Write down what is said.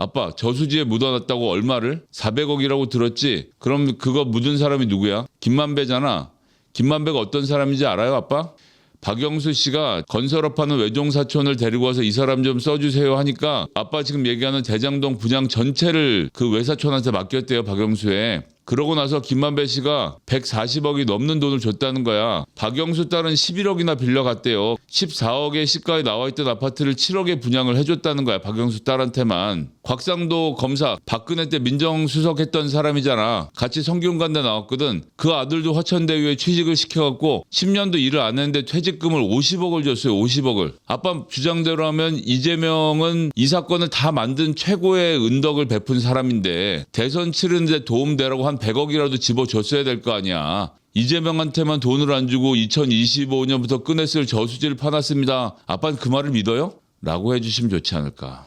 아빠 저수지에 묻어놨다고 얼마를? 400억이라고 들었지? 그럼 그거 묻은 사람이 누구야? 김만배잖아. 김만배가 어떤 사람인지 알아요 아빠? 박영수 씨가 건설업하는 외종 사촌을 데리고 와서 이 사람 좀 써주세요 하니까 아빠 지금 얘기하는 대장동 분양 전체를 그 외사촌한테 맡겼대요 박영수에. 그러고 나서 김만배 씨가 140억이 넘는 돈을 줬다는 거야. 박영수 딸은 11억이나 빌려갔대요. 14억의 시가에 나와 있던 아파트를 7억에 분양을 해줬다는 거야. 박영수 딸한테만. 곽상도 검사 박근혜 때 민정수석했던 사람이잖아. 같이 성균관대 나왔거든. 그 아들도 화천대유에 취직을 시켜갖고 10년도 일을 안 했는데 퇴직금을 50억을 줬어요. 50억을. 아빠 주장대로 하면 이재명은 이 사건을 다 만든 최고의 은덕을 베푼 사람인데 대선 치르는데 도움되라고 한 100억이라도 집어줬어야 될 거 아니야. 이재명한테만 돈을 안 주고 2025년부터 꺼냈을 저수지를 파놨습니다. 아빠는 그 말을 믿어요? 라고 해주시면 좋지 않을까.